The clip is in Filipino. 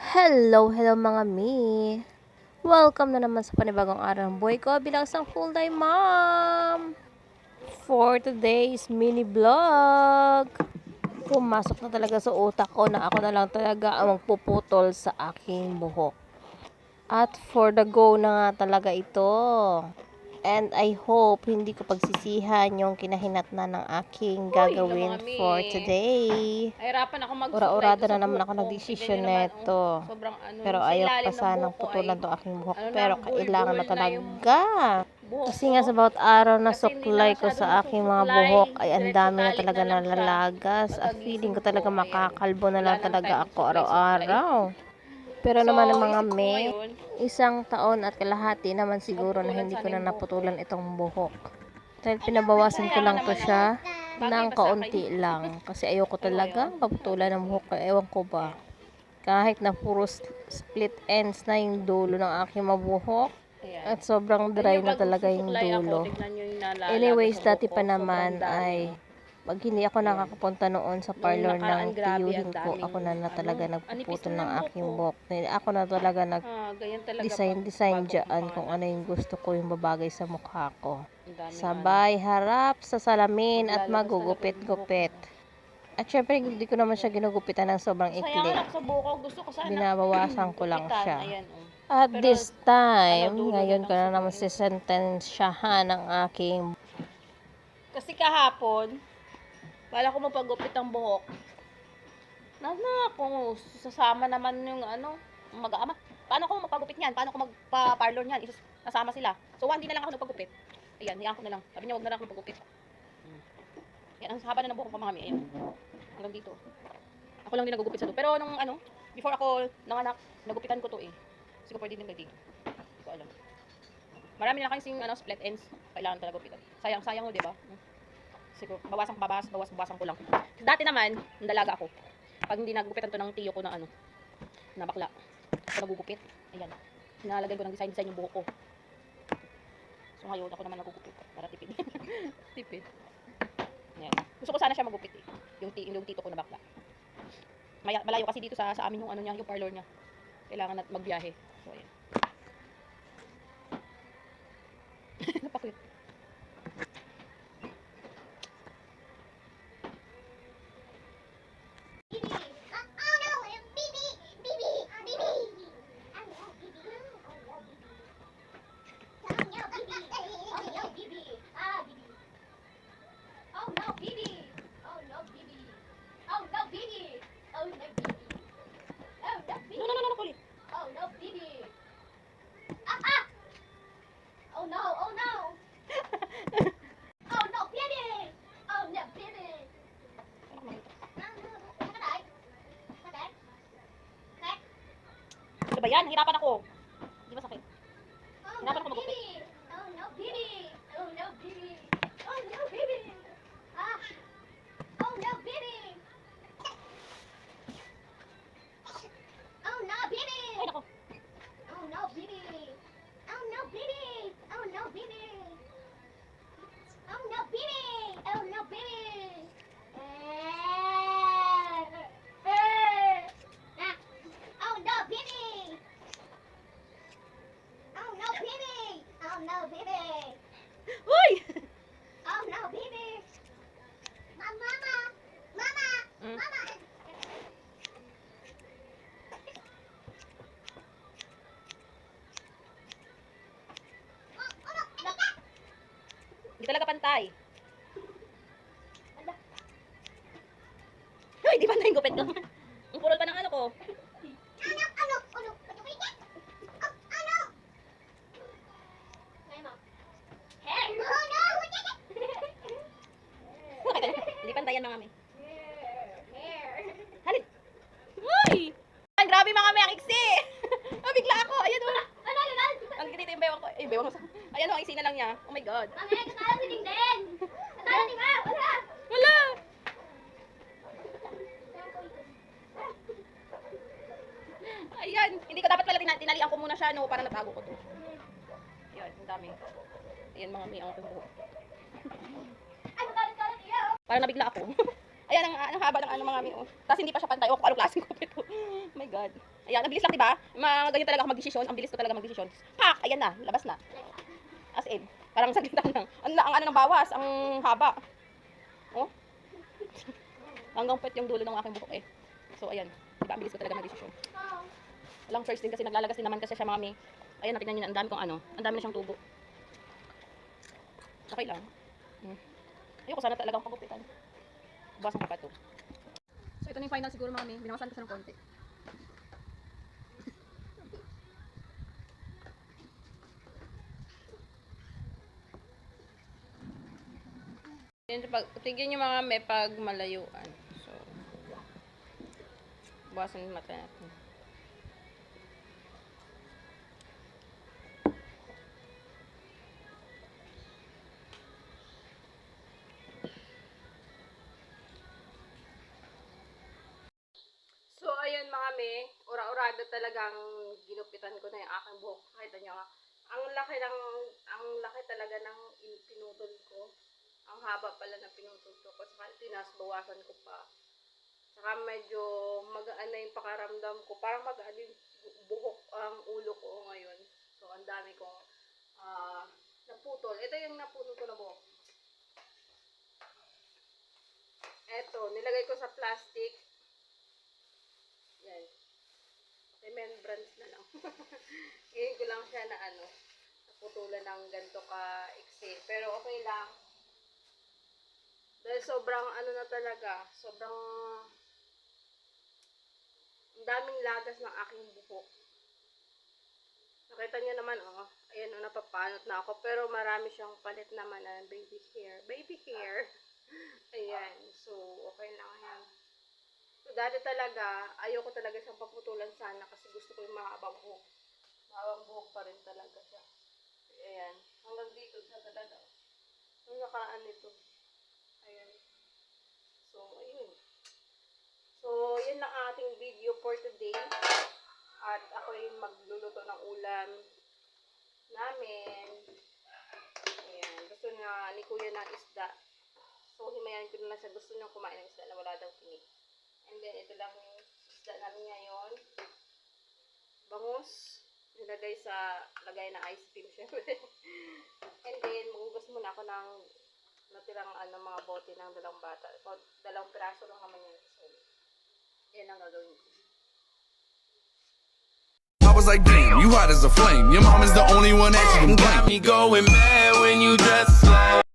Hello, hello mga mi. Welcome na naman sa panibagong araw ng buhay ko bilang isang full-time mom. For today's mini vlog. Pumasok na talaga sa utak ko na ako na lang talaga ang magpuputol sa aking buhok. At for the go na nga talaga ito. And I hope hindi ko pagsisihan yung kinahinatnan ng aking gagawin mi. for today. Nahirapan ako mag Ura-urada na naman ako nagdesisyon neto. Sobrang ano, Pero ayaw pa ng sanang ko putulan ay to aking buhok. ano na, Pero bull- kailangan na na talaga. buhok Kasi nga sa bawat araw na suklay na ko sa aking mga buhok ay ang dami na talaga na nalalagas. At feeling ko talaga ayan. makakalbo na lang talaga ako araw-araw. Pero So, naman ang mga ngayon, isang taon at kalahati naman siguro na hindi ko na naputulan itong buhok. Dahil pinabawasan ko lang to siya ng kaunti lang. Kasi ayoko talaga maputulan ng buhok. Ewan ko ba. Kahit na puro split ends na yung dulo ng aking mabuhok. ayan. At sobrang dry na talaga yung dulo. Anyways, dati pa naman ay pag hindi ako nakakapunta noon sa parlor ng tiyuhin ko, ako na na ano, talaga anipis nagpuputol na ng ng aking buhok. Ako na talaga nag Ah, talaga design design dyan kung ano yung gusto ko yung babagay sa mukha ko. Daming Sabay harap sa salamin at magugupit-gupit. At syempre hindi ko naman siya ginugupitan ng sobrang ano. Ikli. sa buhok ko. Gusto ko sana. Binabawasan ko lang siya. Ayan, oh. At Pero, this time, ano, ngayon ko na naman sisentensyahan ang aking Kasi kahapon, wala ko magpagupit ang buhok. Na, na, kung sasama naman yung ano, mag-aama. Paano ko magpagupit niyan? Paano ko magpa-parlor niyan? Isus, nasama sila. So, hindi na lang ako nagpagupit. Ayan, hiyaan ko na lang. Sabi niya, wag na lang ako magpagupit. Yan, ang haba na ng buhok ko mami. Ayan. Hanggang dito. Ako lang din nagugupit sa to. Pero nung ano, before ako nanganak, nagupitan ko to eh. Siguro pwede din pwede. Hindi ko alam. Marami na kasing ano, split ends. Kailangan talaga gupitan. Sayang, sayang mo, di ba? Hmm. Siguro, bawasan, bawas, bawas, bawasan ko lang. Dati naman, dalaga ako. Pag hindi nagupitan to ng tiyo ko na ano, na bakla. Ako nagugupit. Ayan. Nilalagay ko ng design-design yung buhok ko. So ngayon, ako naman nagugupit. Para tipid. tipid. Ayan. Gusto ko sana siya magupit eh. Yung, yung tito ko na bakla. Maya, malayo kasi dito sa, sa amin yung ano niya, yung parlor niya. Kailangan nat magbiyahe. So, ayan. Napakit. No, no, no, no, no, kulit. Oh no, oh no! oh no, baby! Oh no, baby! Ano ba yan? Hirapan ako. Di ba sakit? Hirapan ako magupit. Talaga pantay. Uy, di pantay yung gupit ko. Ang purol pa ng ano ko. Oh! Oh! Hindi pantay yan mga mi. Hair. Halid. Uy! Ang grabe mga mi, ang iksi! Nabigla ako. Ayan o. Ano? Ano? Ano? Ang ganito yung bewang ko. Eh, bewang ko. sa- Ayan o, ang iksi na lang niya. Oh my God. Mami, kasala si Dingdeng! Kasala si Ma! Wala! Wala! Ayan. Hindi ko dapat pala tina- tinalian ko muna siya, no? Para natago ko to. Ayan, ang dami. Ayan mga mi, ang aking buhok. Ay, magkalat-kalat iyo! Parang nabigla ako. Ayan, ang, ang haba ng ano mga mi, oh. Tapos hindi pa siya pantay. O, kung anong klaseng gupit, oh. Oh my God. Ayan, ang bilis lang, diba? Mga ganyan talaga ako magdesisyon. Ang bilis ko talaga magdesisyon. Pak! Ayan na, labas na. As in, parang saglit lang. Ang, ang ano ng bawas, ang haba. Oh. Hanggang pet yung dulo ng aking buhok eh. So, ayan. Diba, ang bilis ko talaga magdesisyon. Walang first din kasi naglalagas din naman kasi siya mami. Ayan, natignan niyo na, ang dami kong ano. Ang dami na siyang tubo. Okay lang. Hmm. Ayoko sana talagang pagupitan. Bawasan ko pa to. So, ito na yung final siguro mami. Binawasan ko siya ng konti. Pag, tigyan nyo mga may pag malayuan. So, bawasan yung mata natin. So, ayun mga me, ura-urada talagang ginupitan ko na yung aking buhok. Kahit nyo nga, ang laki ng, ang laki talaga ng in- pinutol ko. Ang haba pala na pinutol ko. Kasi kahit tinasbawasan ko pa. Saka medyo magaan na yung pakaramdam ko. Parang magaan yung bu- buhok ang ulo ko ngayon. So, ang dami kong ah, naputol. Ito yung naputol ko na buhok. Eto, nilagay ko sa plastic. Yan. Remembrance na lang. Ngayon ko lang siya na ano, naputulan ng ganito ka iksi. Pero okay lang. Dahil sobrang ano na talaga, sobrang ang daming lagas ng aking buhok. Nakita niyo naman, oh, ayan, oh, napapanot na ako. Pero marami siyang palit naman na baby hair. Baby hair. Ayan, so okay lang yan. So, dati talaga, ayoko talaga siyang paputulan sana kasi gusto ko yung mahabang buhok. Mahabang buhok pa rin talaga siya. Ayan. Hanggang dito siya talaga. Yung nakaraan nito. Ayan. So, ayun. So, yun lang ang ating video for At ako yung magluluto ng ulam namin. Ayan. Gusto na ni Kuya ng isda. So, himayan ko na siya. Gusto niya kumain ng isda na wala daw tinik. And then, ito lang yung isda namin ngayon. Bangus. Nilagay sa, lagay na ice cream syempre. And then, magugas muna ako ng natirang ano, mga bote ng dalawang bata. So, dalawang piraso lang naman yan. So, yan ang gagawin ko. Was like, damn, you hot as a flame. Your mom is the only one that you can blame. Got me going mad when you dress like